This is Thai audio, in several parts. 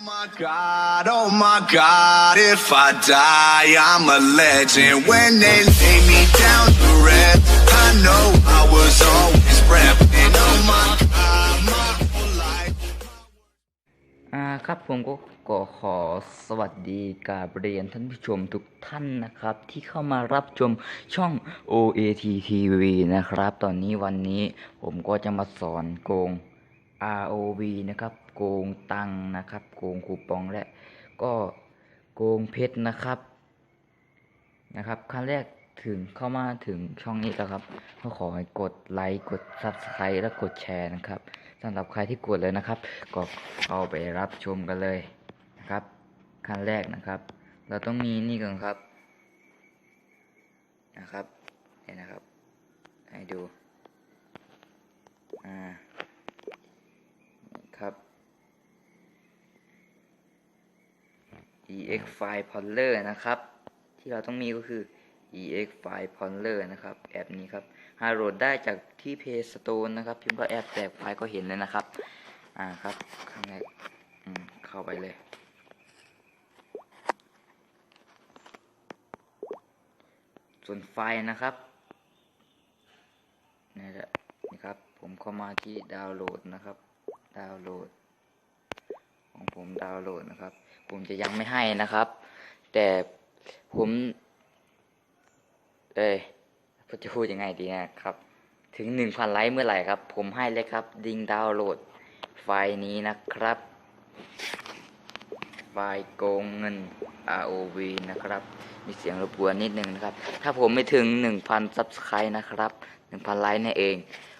My God, oh my God, if I die, I'm a legend. When they lay me down to rest, I know I was always repping. Oh my God, my whole life. อ่าครับผมก็ขอขอสวัสดีกาบเรียนท่านผู้ชมทุกท่านนะครับ ที่เข้ามารับชมช่อง OAT TV นะครับ ตอนนี้วันนี้ผมก็จะมาสอนโกง ROV นะครับ โกงตังนะครับ โกงคูปองและก็โกงเพชรนะครับนะครับขั้นแรกถึงเข้ามาถึงช่องนี้แล้วครับ ก็ขอให้กดไลค์กด Subscribe และกดแชร์นะครับสำหรับใครที่กดเลยนะครับ ก็เข้าไปรับชมกันเลยนะครับขั้นแรกนะครับ เราต้องมีนี่ก่อนครับนะครับเนี่นะครับ ให้ดูอ่านี่ครับ ex file ponder นะครับ ที่เราต้องมีก็คือ ex file ponder นะครับ แอปนี้ครับหาโหลดได้จากที่ Play Store นะครับ พิมพ์ว่แอปแตกไฟล์ก็เห็นเลยนะครับ อ่าครับครั้งแรกเข้าไปเลย ส่วนไฟล์นะครับนี่แหละนี่ครับ ผมเข้ามาที่ดาวน์โหลดนะครับ ดาวน์โหลด ของผมดาวน์โหลดนะครับ ผมจะยังไม่ให้นะครับ แต่ผมเอ้ยผมจะพูดยังไงดีนะครับ ถึงหนึ่งพันไลค์เมื่อไหร่ครับ ผมให้เลยครับ ดิงดาวน์โหลด ไฟล์นี้นะครับ ไฟล์โกงเงิน ROV นะครับ มีเสียงรบกวนนิดนึงนะครับ ถ้าผมไม่ถึง1,000 subscribe นะครับ1,000ไลค์นี่นเอง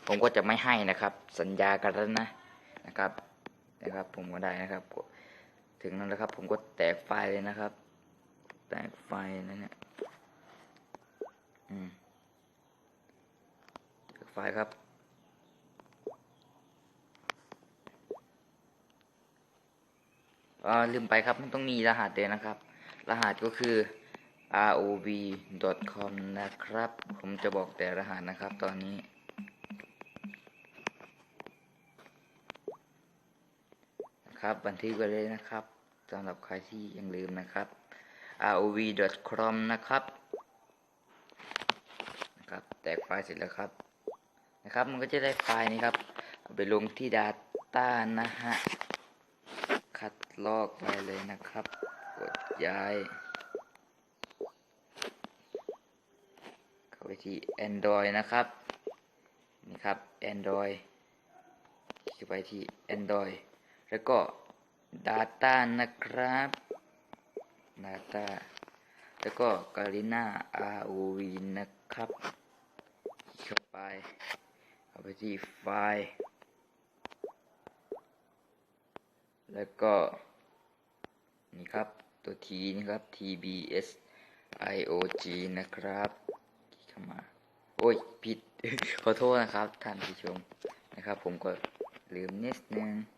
ผมก็จะไม่ให้นะครับ สัญญากันแล้วนะนะครับนะครับ ผมก็ได้นะครับ ถึงนั้นแล้วครับ ผมก็แตกไฟเลยนะครับ แตกไฟนั่นเนี่ยอืมแตกไฟครับลืมไปครับมันต้องมีรหัสเลยนะครับ รหัสก็คือ rov.com นะครับ ผมจะบอกแต่รหัสนะครับตอนนี้ นะครับ บันทึกไว้เลยนะครับสำหรับใครที่ยังลืมนะครับ rov.com นะครับนะครับ แตกไฟล์เสร็จแล้วครับนะครับ มันก็จะได้ไฟล์นี้ครับเอาไปลงที่ Data นะฮะ คัดลอกไปเลยนะครับ กดย้าย เข้าไปที่ Android นะครับ นี่ครับ Android คลิกไปที่ Android แล้วก็ Data นะครับ Data แล้วก็ Garena ROV นะครับเข้าไปเข้าไปที่ไฟล์ แล้วก็ นี่ครับ ตัว T นี่ครับ TBS IOG นะครับเข้ามา โอ้ย ผิด ขอโทษนะครับ ท่านผู้ชมนะครับ ผมก็ลืมนิดนึงมันเอา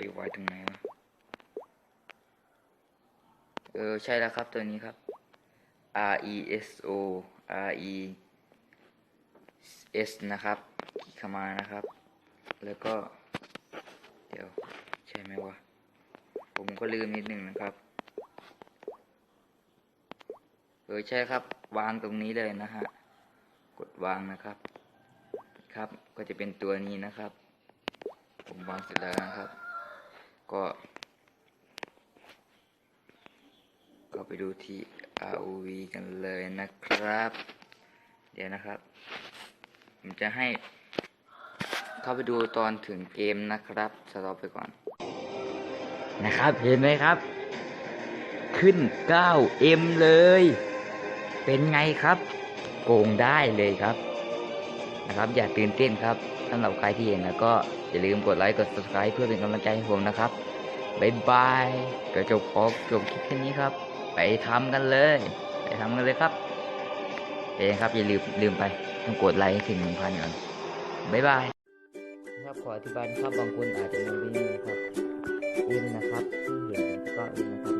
ไปไว้ตรงไหนวะ เออ ใช่แล้วครับตัวนี้ครับ R E S O R E S นะครับกเข้ามานะครับ แล้วก็ เดี๋ยว ใช่ไหมวะ ผมก็ลืมนิดนึงนะครับ เออ ใช่ครับ วางตรงนี้เลยนะฮะ กดวางนะครับ ครับ ก็จะเป็นตัวนี้นะครับ ผมวางเสร็จแล้วนะครับ ก็ ก็ไปดูที่ ROV กันเลยนะครับ เดี๋ยวนะครับ ผมจะให้ เข้าไปดูตอนถึงเกมนะครับสต็อปไปก่อน นะครับเห็นไหมครับ ขึ้น 9M เลย เป็นไงครับ โกงได้เลยครับ นะครับ อย่าตื่นเต้นครับ สำหรับใครที่เห็นแล้วก็อย่าลืมกดไลค์กด subscribe เพื่อเป็นกำลังใจให้ผมนะครับบายบายก็จบขอจบคลิปแค่นี้ครับ ไปทำกันเลย ไปทำกันเลยครับเองครับอย่าลืมลืมไปต้องกดไลค์ถึงหนึ่งพันก่อนบายบายครับขออธิบายครับบางคนอาจจะงงนิดนึงครับเอ็นนะครับที่เห็นก็เอ็นนะครับ